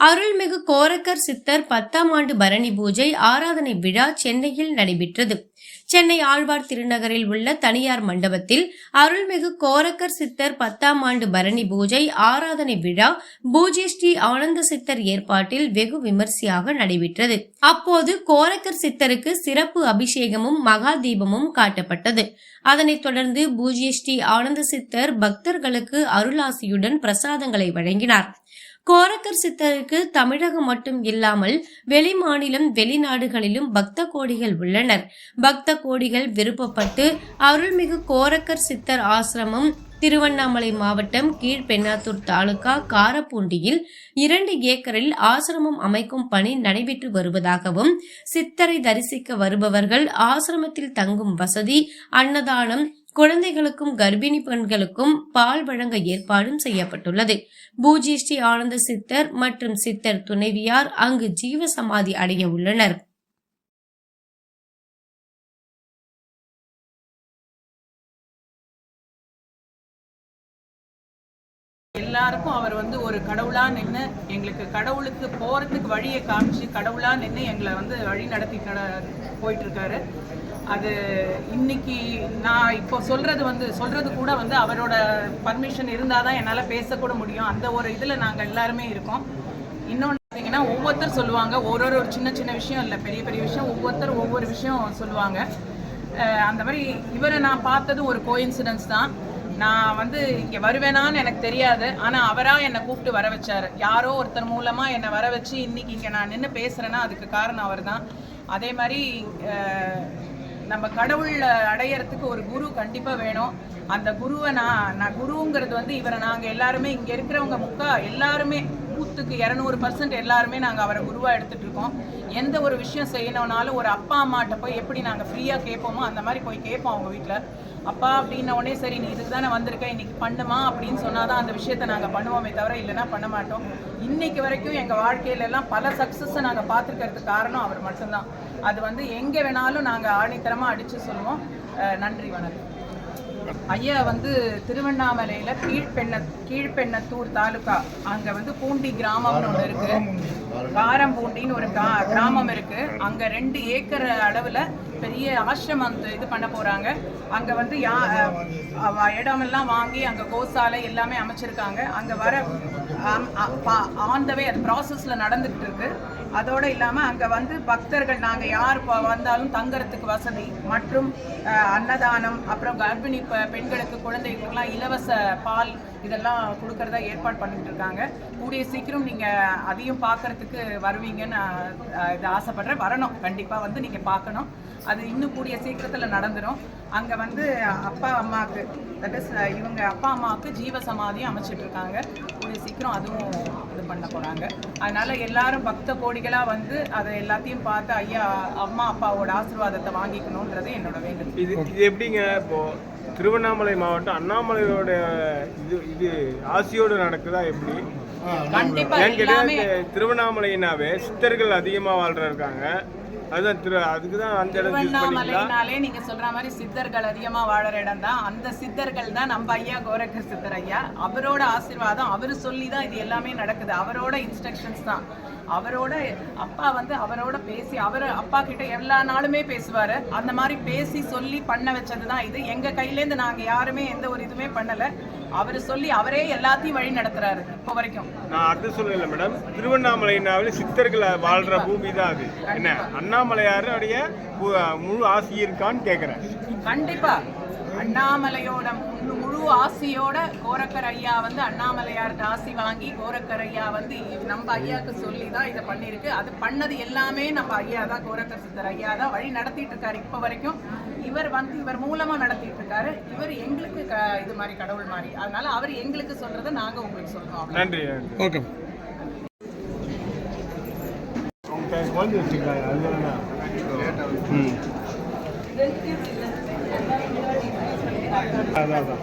அருள்மிகு கோரக்கர் சித்தர் பத்தாம் ஆண்டு பரணி பூஜை ஆராதனை விழா சென்னையில் நடைபெற்றது. சென்னை ஆழ்வார் திருநகரில் உள்ள தனியார் மண்டபத்தில் அருள்மிகு கோரக்கர் சித்தர் பத்தாம் ஆண்டு பரணி பூஜை ஆராதனை விழா பூஜை ஸ்ரீ ஆனந்த சித்தர் ஏற்பாட்டில் வெகு விமர்சையாக நடைபெற்றது. அப்போது கோரக்கர் சித்தருக்கு சிறப்பு அபிஷேகமும் மகா தீபமும் காட்டப்பட்டது. அதனைத் தொடர்ந்து பூஜ்ய ஸ்ரீ ஆனந்த சித்தர் பக்தர்களுக்கு அருளாசியுடன் பிரசாதங்களை வழங்கினார். கோரக்கர் சித்தருக்கு தமிழகம் மட்டும் இல்லாமல் வெளி மாநிலம் வெளிநாடுகளிலும் பக்த கோடிகள் உள்ளனர். பக்த கோடிகள் விருப்பப்பட்டு அருள்மிகு கோரக்கர் சித்தர் ஆசிரமம் திருவண்ணாமலை மாவட்டம் கீழ்பெண்ணாத்தூர் தாலுகா காரப்பூண்டியில் இரண்டு ஏக்கரில் ஆசிரமம் அமைக்கும் பணி நடைபெற்று வருவதாகவும் சித்தரை தரிசிக்க வருபவர்கள் ஆசிரமத்தில் தங்கும் வசதி அன்னதானம் குழந்தைகளுக்கும் கர்ப்பிணி பெண்களுக்கும் பால் வழங்க ஏற்பாடும் செய்யப்பட்டுள்ளது. பூஜ்ய ஸ்ரீ ஆனந்த சித்தர் மற்றும் சித்தர் துணைவியார் அங்கு ஜீவ சமாதி அடைய உள்ளனர். எல்லாருக்கும் அவர் வந்து ஒரு கடவுளா நின்று எங்களுக்கு கடவுளுக்கு போறதுக்கு வழியை காமிச்சு கடவுளா நின்று எங்களை வந்து வழி நடத்தி போயிட்டு இருக்காரு அது இன்னைக்கு நான் இப்போ சொல்றது வந்து சொல்றது கூட வந்து அவரோட பர்மிஷன் இருந்தால் தான் என்னால் பேசக்கூட முடியும். அந்த ஒரு இதில் நாங்கள் எல்லாருமே இருக்கோம். இன்னொன்று பார்த்தீங்கன்னா ஒவ்வொருத்தர் சொல்லுவாங்க. ஒரு ஒரு ஒரு சின்ன சின்ன விஷயம் இல்லை பெரிய பெரிய விஷயம். ஒவ்வொருத்தர் ஒவ்வொரு விஷயம் சொல்லுவாங்க. அந்த மாதிரி இவரை நான் பார்த்தது ஒரு கோயின்சிடன்ஸ் தான். நான் வந்து இங்கே வருவேனான்னு எனக்கு தெரியாது. ஆனால் அவராக என்னை கூப்பிட்டு வர வச்சார். யாரோ ஒருத்தர் மூலமாக என்னை வர வச்சு இன்னைக்கு இங்கே நான் நின்று பேசுகிறேன்னா அதுக்கு காரணம் அவர் தான் அதே மாதிரி நம்ம கடவுள் அடையறதுக்கு ஒரு குரு கண்டிப்பாக வேணும். அந்த குருவை நான் நான் குருங்கிறது வந்து இவரை நாங்கள் எல்லாருமே இங்கே இருக்கிறவங்க முக்கா எல்லாருமே நூற்றுக்கு இரநூறு பர்சன்ட் எல்லாருமே நாங்கள் அவரை குருவாக எடுத்துகிட்டு இருக்கோம் எந்த ஒரு விஷயம் செய்யணும்னாலும் ஒரு அப்பா அம்மாட்ட போய் எப்படி நாங்கள் ஃப்ரீயாக கேட்போமோ அந்த மாதிரி போய் கேட்போம் அவங்க வீட்டில் அப்பா அப்படின்ன உடனே சரி நீ இதுக்கு தானே வந்திருக்க இன்னைக்கு பண்ணுமா அப்படின்னு சொன்னாதான் அந்த விஷயத்த நாங்கள் பண்ணுவோமே தவிர இல்லைன்னா பண்ண மாட்டோம். இன்னைக்கு வரைக்கும் எங்கள் வாழ்க்கையில எல்லாம் பல சக்ஸஸை நாங்கள் பார்த்துருக்கிறதுக்கு காரணம் அவர் மட்டும்தான். அது வந்து எங்கே வேணாலும் நாங்கள் ஆணித்தரமாக அடித்து சொல்லுவோம். நன்றி வணக்கம். ஐயா வந்து திருவண்ணாமலையில கீழ்பெண்ண கீழ்பெண்ணத்தூர் தாலுகா. அங்க வந்து பூண்டி கிராமம்னு ஒன்று இருக்கு. காரம்பூண்டின்னு ஒரு கா- கிராமம் இருக்கு. அங்க ரெண்டு ஏக்கர் அளவுல பெரிய ஆசிரமம் வந்து இது பண்ண போறாங்க. அங்க வந்து யா இடமெல்லாம் வாங்கி அங்க கோசாலை எல்லாமே அமைச்சிருக்காங்க. அங்க வர ஆன் த வே அது ப்ராசஸ்ல நடந்துகிட்டு இருக்கு. அதோட இல்லாம அங்க வந்து பக்தர்கள் நாங்க யார் வந்தாலும் தங்கறதுக்கு வசதி. மற்றும் அஹ், அன்னதானம் அப்புறம் கர்ப்பிணி பெண்களுக்கு குழந்தைகளுக்குலாம் இலவச பால் இதெல்லாம் கொடுக்கறதா ஏற்பாடு பண்ணிட்டு இருக்காங்க. கூடிய சீக்கிரம் நீங்கள் அதையும் பார்க்கறதுக்கு வருவீங்கன்னு நான், இது ஆசைப்படுறேன் வரணும். கண்டிப்பாக வந்து நீங்கள் பார்க்கணும். அது இன்னும் கூடிய சீக்கிரத்தில் நடந்துடும் அங்கே வந்து அப்பா அம்மாவுக்கு தட் இஸ் இவங்க அப்பா அம்மாவுக்கு ஜீவ சமாதியும் அமைச்சிட்டு இருக்காங்க. கூடிய சீக்கிரம் அதுவும் இது பண்ண போகிறாங்க அதனால் எல்லாரும் பக்த கோடிகளாக வந்து அதை எல்லாத்தையும் பார்த்து ஐயா அம்மா அப்பாவோட ஆசீர்வாதத்தை வாங்கிக்கணுன்றது என்னோட வேண்டுதல் இது இது எப்படிங்க இப்போது திருவண்ணாமலை மாவட்டம் அண்ணாமலையோட இது இது ஆசியோடு நடக்குதா எப்படி? திருவண்ணாமலைனாவே சித்தர்கள் அதிகமா வாழ்ற இருக்காங்க அதுதான் திரு அதுக்கு தான் அந்த இடம் திருவண்ணாமலைனாலே நீங்க சொல்ற மாதிரி சித்தர்கள் அதிகமா வாழற இடம் தான் அந்த சித்தர்கள் தான் நம்ம ஐயா கோரக்கர் சித்தர் ஐயா. அவரோட ஆசீர்வாதம் அவரு சொல்லி தான் இது எல்லாமே நடக்குது. அவரோட இன்ஸ்ட்ரக்ஷன்ஸ் தான். அவரோட அப்பா வந்து அவரோட பேசி அவர் அப்பா கிட்ட எல்லா நாளுமே பேசுவாரு. அந்த மாதிரி பேசி சொல்லி பண்ண வச்சது தான் இது. எங்க கையிலேருந்து நாங்க யாருமே எந்த ஒரு இதுவுமே பண்ணல. அவர் சொல்லி அவரே எல்லாத்தையும் வழி நடத்துறாரு இப்போ வரைக்கும். நான் அது சொல்லல மேடம். திருவண்ணாமலைனாவே சித்தர்கள் வாழ்ற பூமி தான் அது. என்ன? அண்ணாமலையாருடைய முழு ஆசி இருக்கான்னு கேக்குறேன். கண்டிப்பா. அண்ணாமலையோட முழு ஆசியோட கோரக்கர் ஐயா வந்து அண்ணாமலையார்கிட்ட ஆசி வாங்கி கோரக்கர் ஐயா வந்து நம்ம ஐயாக்கு சொல்லி தான் இதை பண்ணியிருக்கு. அது பண்ணது எல்லாமே நம்ம ஐயா தான் கோரக்கர் சித்தர் ஐயா தான் வழி நடத்திட்டு இருக்காரு இப்போ வரைக்கும். இவர் வந்து இவர் மூலமா நடத்திட்டு இருக்காரு. இவர் எங்களுக்கு க- இது மாதிரி கடவுள் மாதிரி. அதனால அவர் எங்களுக்கு சொல்றதை நாங்க உங்களுக்கு சொல்றோம். நன்றி ஓகே. அதான் அதான்